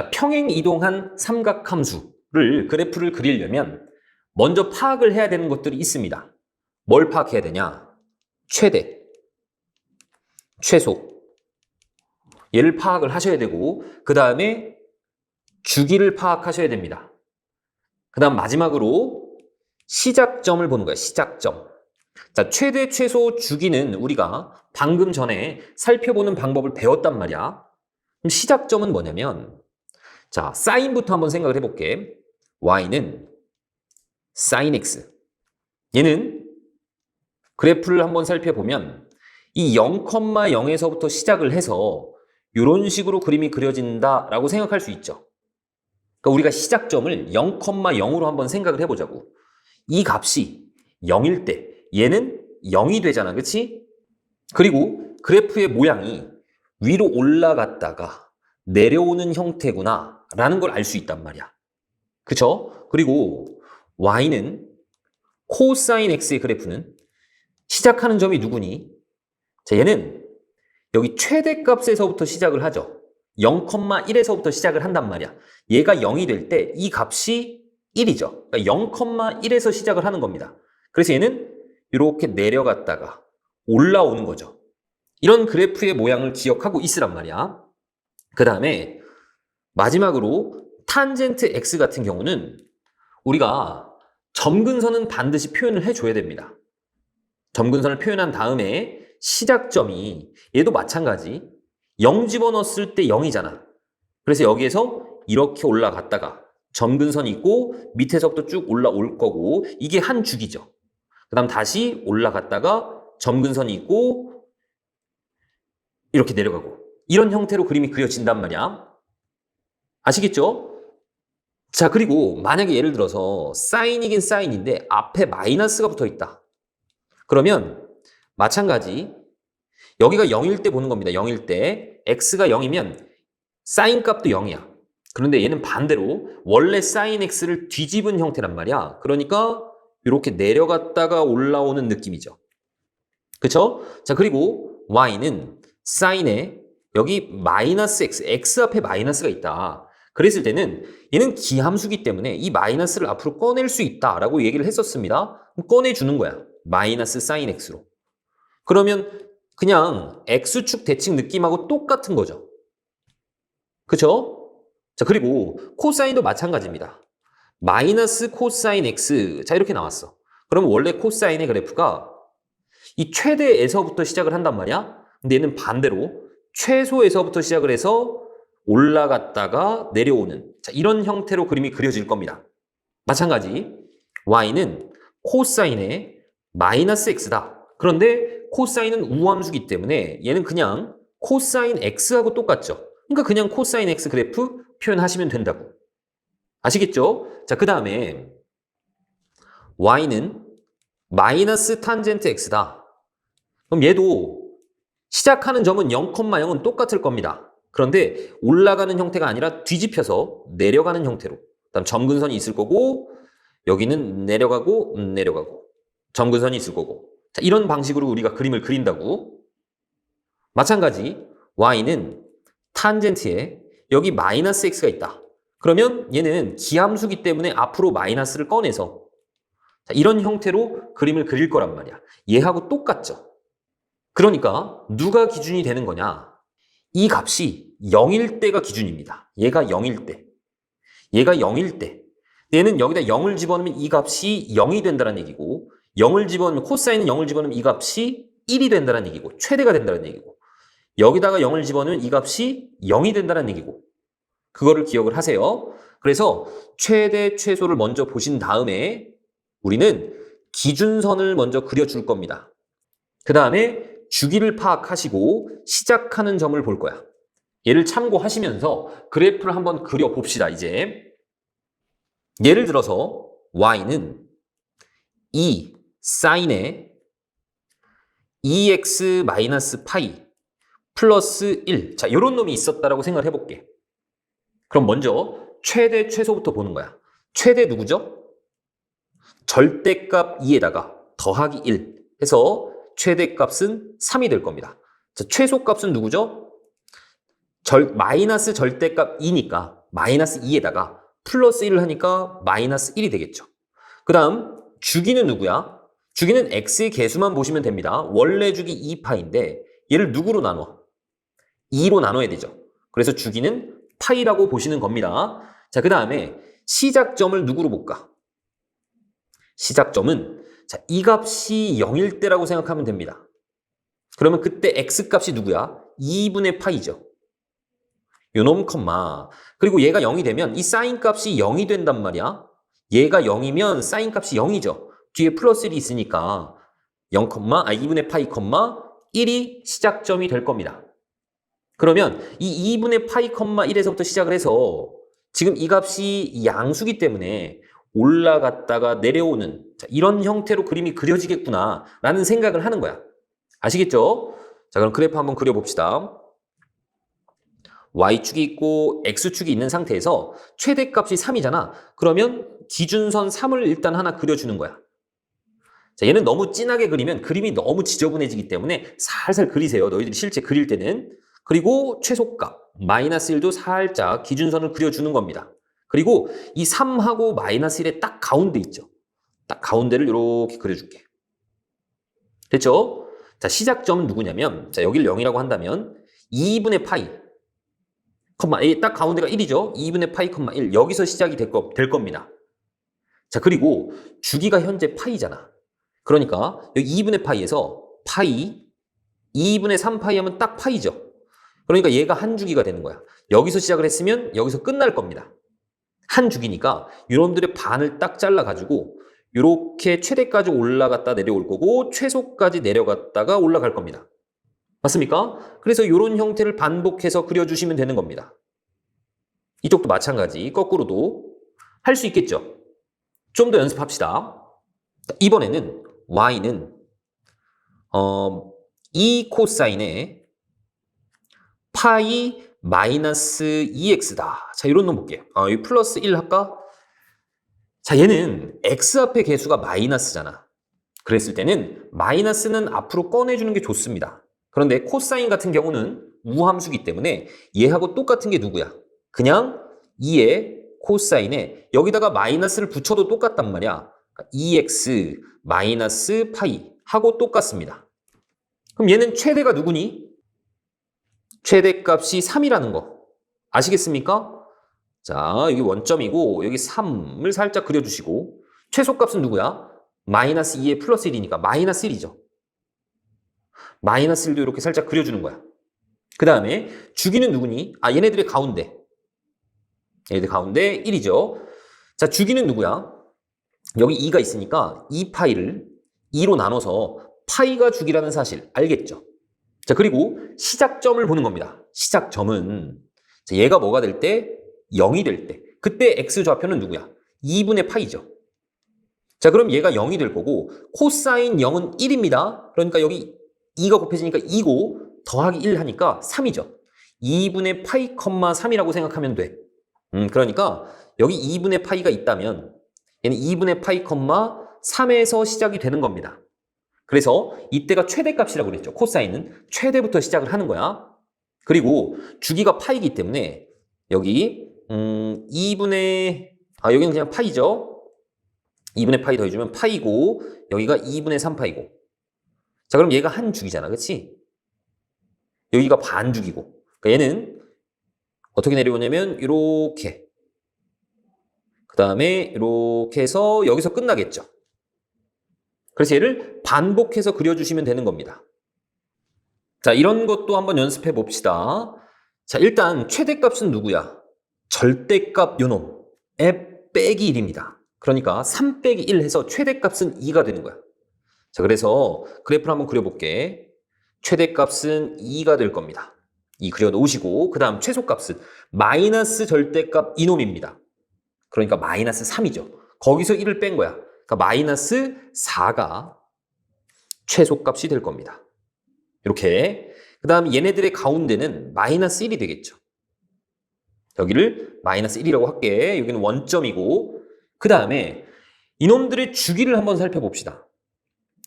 자, 평행 이동한 삼각함수를 그래프를 그리려면 먼저 파악을 해야 되는 것들이 있습니다. 뭘 파악해야 되냐? 최대, 최소. 얘를 파악을 하셔야 되고 그 다음에 주기를 파악하셔야 됩니다. 그 다음 마지막으로 시작점을 보는 거예요. 시작점. 자, 최대, 최소, 주기는 우리가 방금 전에 살펴보는 방법을 배웠단 말이야. 그럼 시작점은 뭐냐면 자, 사인부터 한번 생각을 해볼게. y는 sin x. 얘는 그래프를 한번 살펴보면 이 0,0에서부터 시작을 해서 이런 식으로 그림이 그려진다라고 생각할 수 있죠. 그러니까 우리가 시작점을 0,0으로 한번 생각을 해보자고. 이 값이 0일 때 얘는 0이 되잖아. 그치? 그리고 그래프의 모양이 위로 올라갔다가 내려오는 형태구나 라는 걸 알 수 있단 말이야. 그쵸? 그리고 y는 코사인 x의 그래프는 시작하는 점이 누구니? 자, 얘는 여기 최대값에서부터 시작을 하죠. 0,1에서부터 시작을 한단 말이야. 얘가 0이 될 때 이 값이 1이죠. 그러니까 0,1에서 시작을 하는 겁니다. 그래서 얘는 이렇게 내려갔다가 올라오는 거죠. 이런 그래프의 모양을 기억하고 있으란 말이야. 그 다음에 마지막으로 탄젠트 x 같은 경우는 우리가 점근선은 반드시 표현을 해줘야 됩니다. 점근선을 표현한 다음에 시작점이 얘도 마찬가지 0 집어넣었을 때 0이잖아. 그래서 여기에서 이렇게 올라갔다가 점근선이 있고 밑에서부터 쭉 올라올 거고 이게 한 주기죠. 그 다음 다시 올라갔다가 점근선이 있고 이렇게 내려가고 이런 형태로 그림이 그려진단 말이야. 아시겠죠? 자, 그리고 만약에 예를 들어서 사인이긴 사인인데 앞에 마이너스가 붙어 있다. 그러면 마찬가지 여기가 0일 때 보는 겁니다. 0일 때 x가 0이면 사인 값도 0이야. 그런데 얘는 반대로 원래 사인 x를 뒤집은 형태란 말이야. 그러니까 이렇게 내려갔다가 올라오는 느낌이죠. 그쵸? 자, 그리고 y는 사인에 여기 마이너스 x, x 앞에 마이너스가 있다. 그랬을 때는 얘는 기함수기 때문에 이 마이너스를 앞으로 꺼낼 수 있다라고 얘기를 했었습니다. 그럼 꺼내주는 거야. 마이너스 사인 x로. 그러면 그냥 x축 대칭 느낌하고 똑같은 거죠. 그쵸? 자, 그리고 코사인도 마찬가지입니다. 마이너스 코사인 x. 자, 이렇게 나왔어. 그러면 원래 코사인의 그래프가 이 최대에서부터 시작을 한단 말이야. 근데 얘는 반대로 최소에서부터 시작을 해서 올라갔다가 내려오는 자, 이런 형태로 그림이 그려질 겁니다. 마찬가지 y는 코사인의 마이너스 x다. 그런데 코사인은 우함수기 때문에 얘는 그냥 코사인 x하고 똑같죠. 그러니까 그냥 코사인 x 그래프 표현하시면 된다고. 아시겠죠? 자, 그 다음에 y는 마이너스 탄젠트 x다. 그럼 얘도 시작하는 점은 0,0은 똑같을 겁니다. 그런데 올라가는 형태가 아니라 뒤집혀서 내려가는 형태로. 그다음 점근선이 있을 거고 여기는 내려가고 음, 내려가고 점근선이 있을 거고. 자, 이런 방식으로 우리가 그림을 그린다고. 마찬가지 y는 탄젠트에 여기 마이너스 x가 있다. 그러면 얘는 기함수기 때문에 앞으로 마이너스를 꺼내서 자, 이런 형태로 그림을 그릴 거란 말이야. 얘하고 똑같죠. 그러니까 누가 기준이 되는 거냐? 이 값이 0일 때가 기준입니다. 얘가 0일 때. 얘가 0일 때. 얘는 여기다 0을 집어넣으면 이 값이 0이 된다는 얘기고 0을 집어넣으면 코사인은 0을 집어넣으면 이 값이 1이 된다는 얘기고 최대가 된다는 얘기고 여기다가 0을 집어넣으면 이 값이 0이 된다는 얘기고 그거를 기억을 하세요. 그래서 최대 최소를 먼저 보신 다음에 우리는 기준선을 먼저 그려줄 겁니다. 그 다음에 주기를 파악하시고 시작하는 점을 볼 거야. 얘를 참고하시면서 그래프를 한번 그려봅시다, 이제. 예를 들어서 y는 2 사인에 2x 마이너스 파이 플러스 1. 자, 요런 놈이 있었다라고 생각을 해볼게. 그럼 먼저 최대 최소부터 보는 거야. 최대 누구죠? 절대값 2에다가 더하기 1 해서 최대값은 3이 될 겁니다. 자, 최소값은 누구죠? 절, 마이너스 절대값 2니까 마이너스 2에다가 플러스 1을 하니까 마이너스 1이 되겠죠. 그 다음 주기는 누구야? 주기는 x의 개수만 보시면 됩니다. 원래 주기 2파인데 얘를 누구로 나눠? 2로 나눠야 되죠. 그래서 주기는 파이라고 보시는 겁니다. 자, 그 다음에 시작점을 누구로 볼까? 시작점은 자, 이 값이 0일 때라고 생각하면 됩니다. 그러면 그때 x 값이 누구야? 2분의 파이죠. 요놈 컴마. 그리고 얘가 0이 되면 이 사인 값이 0이 된단 말이야. 얘가 0이면 사인 값이 0이죠. 뒤에 플러스 1이 있으니까 0, 아 2분의 파이 컴마 1이 시작점이 될 겁니다. 그러면 이 2분의 파이 컴마 1에서부터 시작을 해서 지금 이 값이 양수기 때문에 올라갔다가 내려오는 자, 이런 형태로 그림이 그려지겠구나 라는 생각을 하는 거야. 아시겠죠? 자 그럼 그래프 한번 그려봅시다. y축이 있고 x축이 있는 상태에서 최대값이 3이잖아. 그러면 기준선 3을 일단 하나 그려주는 거야. 자, 얘는 너무 진하게 그리면 그림이 너무 지저분해지기 때문에 살살 그리세요. 너희들이 실제 그릴 때는. 그리고 최소값, 마이너스 1도 살짝 기준선을 그려주는 겁니다. 그리고 이 3하고 마이너스 1의 딱 가운데 있죠. 딱 가운데를 이렇게 그려줄게. 됐죠? 자, 시작점은 누구냐면, 자, 여기를 0이라고 한다면, 2분의 파이, 컴마, 딱 가운데가 1이죠? 2분의 파이, 컴마 1. 여기서 시작이 될, 거, 될 겁니다. 자, 그리고 주기가 현재 파이잖아. 그러니까, 여기 2분의 파이에서 파이, 2분의 3파이 하면 딱 파이죠? 그러니까 얘가 한 주기가 되는 거야. 여기서 시작을 했으면 여기서 끝날 겁니다. 한 주기니까 이놈들의 반을 딱 잘라가지고 이렇게 최대까지 올라갔다 내려올 거고 최소까지 내려갔다가 올라갈 겁니다. 맞습니까? 그래서 이런 형태를 반복해서 그려주시면 되는 겁니다. 이쪽도 마찬가지 거꾸로도 할 수 있겠죠. 좀 더 연습합시다. 이번에는 y는 어, 이 코사인의 파이 마이너스 2x다. 자, 이런 놈 볼게요. 아, 이 플러스 1 할까? 자, 얘는 x 앞에 개수가 마이너스잖아. 그랬을 때는 마이너스는 앞으로 꺼내주는 게 좋습니다. 그런데 코사인 같은 경우는 우함수기 때문에 얘하고 똑같은 게 누구야? 그냥 2의 코사인에 여기다가 마이너스를 붙여도 똑같단 말이야. 2x 마이너스 파이 하고 똑같습니다. 그럼 얘는 최대가 누구니? 최대값이 3이라는 거 아시겠습니까? 자, 여기 원점이고 여기 3을 살짝 그려주시고 최소값은 누구야? 마이너스 2에 플러스 1이니까 마이너스 1이죠. 마이너스 1도 이렇게 살짝 그려주는 거야. 그 다음에 주기는 누구니? 아, 얘네들의 가운데. 얘네들 가운데 1이죠. 자, 주기는 누구야? 여기 2가 있으니까 2파이를 2로 나눠서 파이가 주기라는 사실 알겠죠? 자, 그리고 시작점을 보는 겁니다. 시작점은 자, 얘가 뭐가 될 때? 0이 될 때. 그때 x 좌표는 누구야? 2분의 파이죠. 자, 그럼 얘가 0이 될 거고 코사인 0은 1입니다. 그러니까 여기 2가 곱해지니까 2고 더하기 1 하니까 3이죠. 2분의 파이 컴마 3이라고 생각하면 돼. 음, 그러니까 여기 2분의 파이가 있다면 얘는 2분의 파이 컴마 3에서 시작이 되는 겁니다. 그래서 이때가 최대값이라고 그랬죠. 코사인은 최대부터 시작을 하는 거야. 그리고 주기가 파이기 때문에 여기 음, 2분의 아 여기는 그냥 파이죠. 2분의 파이 더해주면 파이고 여기가 2분의 3파이고 자 그럼 얘가 한 주기잖아. 그치? 여기가 반 주기고 그러니까 얘는 어떻게 내려오냐면 이렇게 그 다음에 이렇게 해서 여기서 끝나겠죠. 그래서 얘를 반복해서 그려주시면 되는 겁니다. 자, 이런 것도 한번 연습해 봅시다. 자, 일단 최대값은 누구야? 절대값 요놈에 빼기 1입니다. 그러니까 3 빼기 1 해서 최대값은 2가 되는 거야. 자, 그래서 그래프를 한번 그려볼게. 최대값은 2가 될 겁니다. 2 그려놓으시고 그 다음 최소값은 마이너스 절대값 이놈입니다. 그러니까 마이너스 3이죠. 거기서 1을 뺀 거야. 그러니까 마이너스 4가 최소값이 될 겁니다. 이렇게 그 다음 얘네들의 가운데는 마이너스 1이 되겠죠. 여기를 마이너스 1이라고 할게. 여기는 원점이고 그 다음에 이놈들의 주기를 한번 살펴봅시다.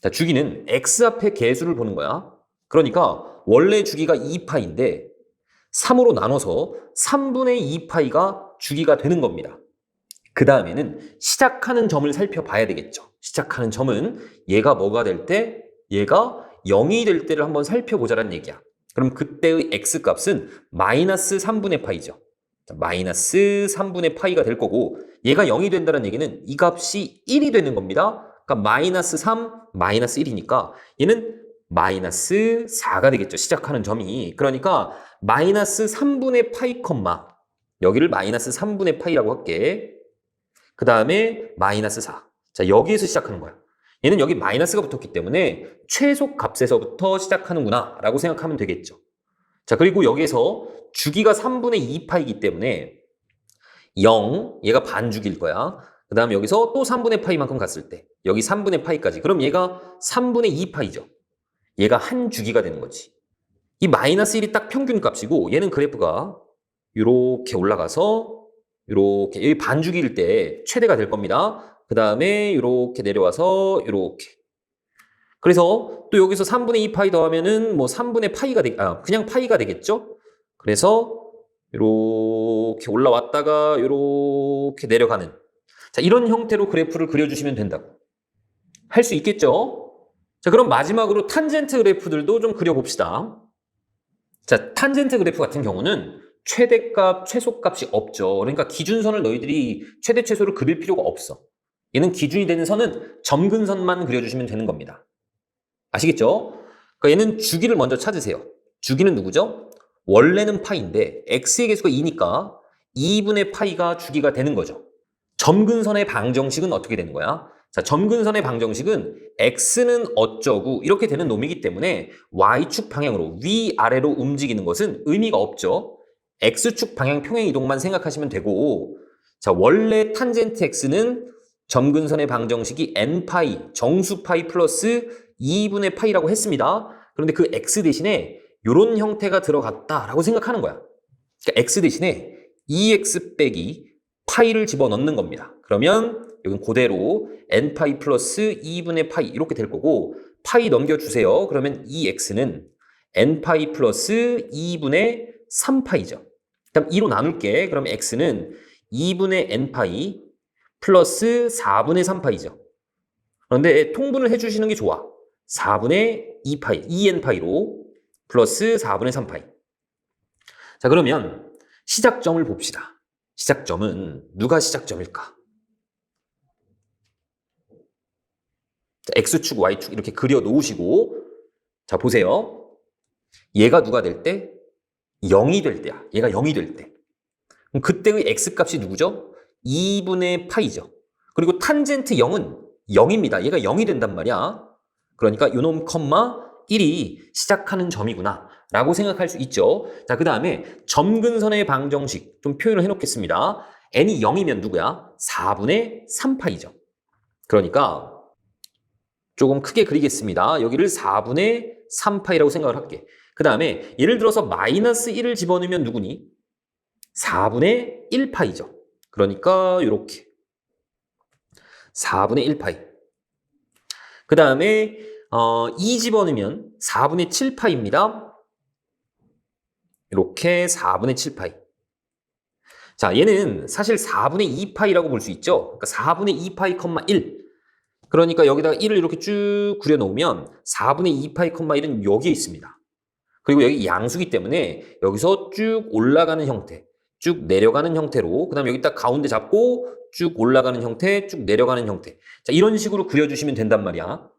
자, 주기는 x 앞에 개수를 보는 거야. 그러니까 원래 주기가 2파인데 3으로 나눠서 3분의 2파이가 주기가 되는 겁니다. 그 다음에는 시작하는 점을 살펴봐야 되겠죠. 시작하는 점은 얘가 뭐가 될 때, 얘가 0이 될 때를 한번 살펴보자는 얘기야. 그럼 그때의 x값은 마이너스 3분의 파이죠. 자, 마이너스 3분의 파이가 될 거고 얘가 0이 된다는 얘기는 이 값이 1이 되는 겁니다. 그러니까 마이너스 3, 마이너스 1이니까 얘는 마이너스 4가 되겠죠. 시작하는 점이. 그러니까 마이너스 3분의 파이 컴마 여기를 마이너스 3분의 파이라고 할게. 그 다음에 마이너스 4. 자 여기에서 시작하는 거야. 얘는 여기 마이너스가 붙었기 때문에 최소 값에서부터 시작하는구나 라고 생각하면 되겠죠. 자 그리고 여기에서 주기가 3분의 2파이기 때문에 0, 얘가 반주기일 거야. 그 다음 여기서 또 3분의 파이만큼 갔을 때 여기 3분의 파이까지 그럼 얘가 3분의 2파이죠. 얘가 한 주기가 되는 거지. 이 마이너스 1이 딱 평균 값이고 얘는 그래프가 이렇게 올라가서 이렇게 여기 반주기일 때 최대가 될 겁니다. 그 다음에 이렇게 내려와서 이렇게 그래서 또 여기서 3분의 2 파이 더하면은 뭐 3분의 파이가 되, 아, 그냥 파이가 되겠죠? 그래서 이렇게 올라왔다가 이렇게 내려가는 자, 이런 형태로 그래프를 그려주시면 된다고. 할 수 있겠죠? 자, 그럼 마지막으로 탄젠트 그래프들도 좀 그려봅시다. 자, 탄젠트 그래프 같은 경우는 최대값, 최소값이 없죠. 그러니까 기준선을 너희들이 최대, 최소를 그릴 필요가 없어. 얘는 기준이 되는 선은 점근선만 그려주시면 되는 겁니다. 아시겠죠? 그러니까 얘는 주기를 먼저 찾으세요. 주기는 누구죠? 원래는 파이인데 x의 개수가 2니까 2분의 파이가 주기가 되는 거죠. 점근선의 방정식은 어떻게 되는 거야? 자, 점근선의 방정식은 x는 어쩌고 이렇게 되는 놈이기 때문에 y축 방향으로 위아래로 움직이는 것은 의미가 없죠. X축 방향 평행 이동만 생각하시면 되고 자, 원래 탄젠트 x는 점근선의 방정식이 n파이, 정수파이 플러스 2분의 파이라고 했습니다. 그런데 그 x 대신에 이런 형태가 들어갔다라고 생각하는 거야. 그러니까 x 대신에 2x 빼기 파이를 집어넣는 겁니다. 그러면 여긴 그대로 n파이 플러스 2분의 파이 이렇게 될 거고 파이 넘겨주세요. 그러면 이 x는 n파이 플러스 2분의 3파이죠. 그다음 2로 나눌게. 그럼 x는 2분의 n파이 플러스 4분의 3파이죠. 그런데 통분을 해주시는 게 좋아. 4분의 2파이, 2n파이로 플러스 4분의 3파이. 자, 그러면 시작점을 봅시다. 시작점은 누가 시작점일까? 자, X축, Y축 이렇게 그려 놓으시고 자, 보세요. 얘가 누가 될 때? 0이 될 때야. 얘가 0이 될 때. 그럼 그때의 X값이 누구죠? 2분의 파이죠. 그리고 탄젠트 0은 0입니다. 얘가 0이 된단 말이야. 그러니까 요놈 컴마 1이 시작하는 점이구나 라고 생각할 수 있죠. 자, 그 다음에 점근선의 방정식 좀 표현을 해놓겠습니다. n이 0이면 누구야? 4분의 3파이죠. 그러니까 조금 크게 그리겠습니다. 여기를 4분의 3파이라고 생각을 할게. 그 다음에 예를 들어서 마이너스 1을 집어넣으면 누구니? 4분의 1파이죠. 그러니까 이렇게 4분의 1파이. 그 다음에 어, 2 집어넣으면 4분의 7파입니다. 이렇게 4분의 7파이. 자, 얘는 사실 4분의 2파이라고 볼 수 있죠. 그러니까 4분의 2파이, 1. 그러니까 여기다가 1을 이렇게 쭉 그려놓으면 4분의 2파이, 1은 여기에 있습니다. 그리고 여기 양수기 때문에 여기서 쭉 올라가는 형태, 쭉 내려가는 형태로, 그 다음에 여기 딱 가운데 잡고 쭉 올라가는 형태, 쭉 내려가는 형태. 자, 이런 식으로 그려주시면 된단 말이야.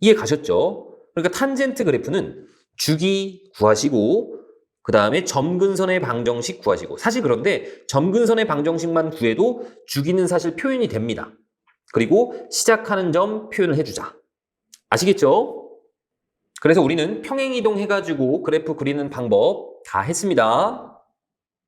이해 가셨죠? 그러니까 탄젠트 그래프는 주기 구하시고 그 다음에 점근선의 방정식 구하시고 사실 그런데 점근선의 방정식만 구해도 주기는 사실 표현이 됩니다. 그리고 시작하는 점 표현을 해주자. 아시겠죠? 그래서 우리는 평행이동 해가지고 그래프 그리는 방법 다 했습니다.